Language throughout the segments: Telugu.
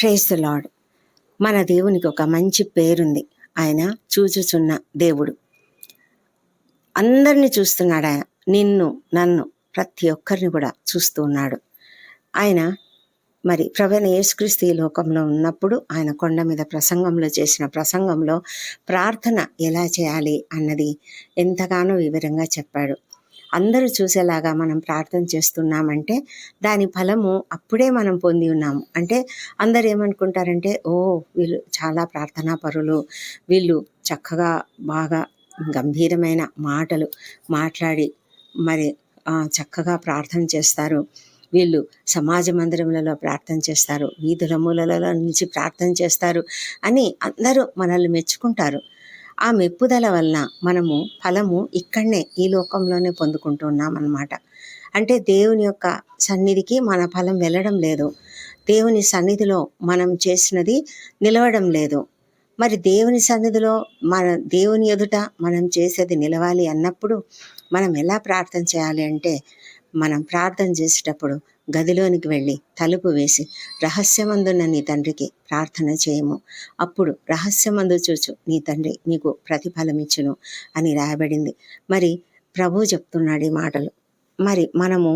ప్రేస్ ద లాడ్ మన దేవునికి ఒక మంచి పేరుంది. ఆయన చూచుచున్న దేవుడు. అందరిని చూస్తున్నాడు ఆయన. నిన్ను నన్ను ప్రతి ఒక్కరిని కూడా చూస్తూ ఉన్నాడు. ఆయన మరి ప్రవణ యేసుక్రీస్తు ఈ లోకంలో ఉన్నప్పుడు ఆయన కొండ మీద ప్రసంగంలో చేసిన ప్రసంగంలో ప్రార్థన ఎలా చేయాలి అన్నది ఎంతగానో వివరంగా చెప్పాడు. అందరూ చూసేలాగా మనం ప్రార్థన చేస్తున్నామంటే దాని ఫలము అప్పుడే మనం పొంది ఉన్నాము. అంటే అందరు ఏమనుకుంటారంటే ఓ వీళ్ళు చాలా ప్రార్థనా పరులు వీళ్ళు చక్కగా బాగా గంభీరమైన మాటలు మాట్లాడి మరి చక్కగా ప్రార్థన చేస్తారు. వీళ్ళు సమాజ మందిరములలో ప్రార్థన చేస్తారు వీధుల మూలలో నుంచి ప్రార్థన చేస్తారు అని అందరూ మనల్ని మెచ్చుకుంటారు. ఆ మెప్పుదల వలన మనము ఫలము ఇక్కడనే ఈ లోకంలోనే పొందుకుంటున్నాం అన్నమాట అంటే దేవుని యొక్క సన్నిధికి మన ఫలం వెళ్ళడం లేదు. దేవుని సన్నిధిలో మనం చేసినది నిలవడం లేదు. మరి దేవుని సన్నిధిలో మన దేవుని ఎదుట మనం చేసేది నిలవాలి అన్నప్పుడు మనం ఎలా ప్రార్థన చేయాలి అంటే మనం ప్రార్థన చేసేటప్పుడు గదిలోనికి వెళ్ళి తలుపు వేసి రహస్యమందున్న నీ తండ్రికి ప్రార్థన చేయము. అప్పుడు రహస్యమందు చూచు నీ తండ్రి నీకు ప్రతిఫలం ఇచ్చును అని రాయబడింది. మరి ప్రభు చెప్తున్నాడు ఈ మాటలు. మరి మనము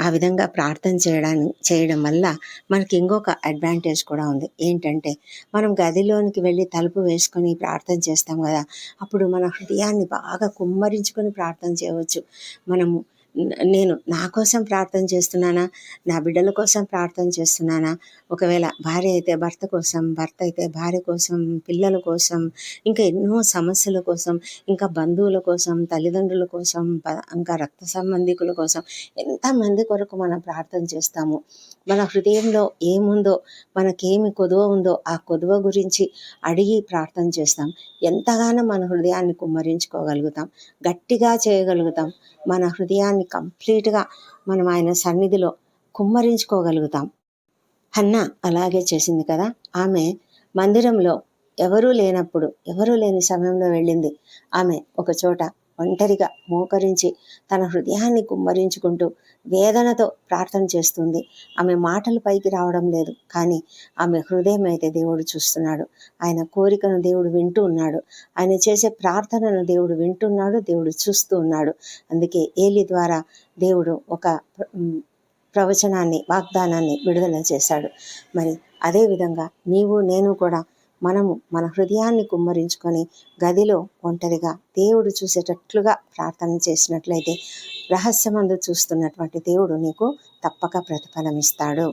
ఆ విధంగా ప్రార్థన చేయడానికి చేయడం వల్ల మనకి ఇంకొక అడ్వాంటేజ్ కూడా ఉంది. ఏంటంటే మనం గదిలోనికి వెళ్ళి తలుపు వేసుకొని ప్రార్థన చేస్తాం కదా అప్పుడు మన హృదయాన్ని బాగా కుమ్మరించుకొని ప్రార్థన చేయవచ్చు. మనము నేను నా కోసం ప్రార్థన చేస్తున్నానా? నా బిడ్డల కోసం ప్రార్థన చేస్తున్నానా? ఒకవేళ భార్య అయితే భర్త కోసం భర్త అయితే భార్య కోసం పిల్లల కోసం ఇంకా ఎన్నో సమస్యల కోసం ఇంకా బంధువుల కోసం తల్లిదండ్రుల కోసం ప- ఇంకా రక్త సంబంధికుల కోసం ఎంతమంది కొరకు మనం ప్రార్థన చేస్తాము? మన హృదయంలో ఏముందో మనకేమి కొదువ ఉందో ఆ కొదువ గురించి అడిగి ప్రార్థన చేస్తాం. ఎంతగానో మన హృదయాన్ని కుమ్మరించుకోగలుగుతాం. గట్టిగా చేయగలుగుతాం. మన హృదయాన్ని కంప్లీట్గా మనం ఆయన సన్నిధిలో కుమ్మరించుకోగలుగుతాం. హన్న అలాగే చేసింది కదా? ఆమె మందిరంలో ఎవరూ లేనప్పుడు ఎవరూ లేని సమయంలో వెళ్ళింది. ఆమె ఒక చోట ఒంటరిగా మోకరించి తన హృదయాన్ని కుమ్మరించుకుంటూ వేదనతో ప్రార్థన చేస్తుంది. ఆమె మాటలు పైకి రావడం లేదు కానీ ఆమె హృదయం అయితే దేవుడు చూస్తున్నాడు. ఆయన కోరికను దేవుడు వింటూ ఉన్నాడు. ఆయన చేసే ప్రార్థనను దేవుడు వింటున్నాడు దేవుడు చూస్తూ ఉన్నాడు. అందుకే ఏలి ద్వారా దేవుడు ఒక ప్రవచనాన్ని వాగ్దానాన్ని విడుదల చేశాడు. మరి అదేవిధంగా నీవు నేను కూడా మనము మన హృదయాన్ని కుమ్మరించుకొని గదిలో ఒంటరిగా దేవుడు చూసేటట్లుగా ప్రార్థన చేసినట్లయితే రహస్యమందు చూస్తున్నటువంటి దేవుడు నీకు తప్పక ప్రతిఫలం ఇస్తాడు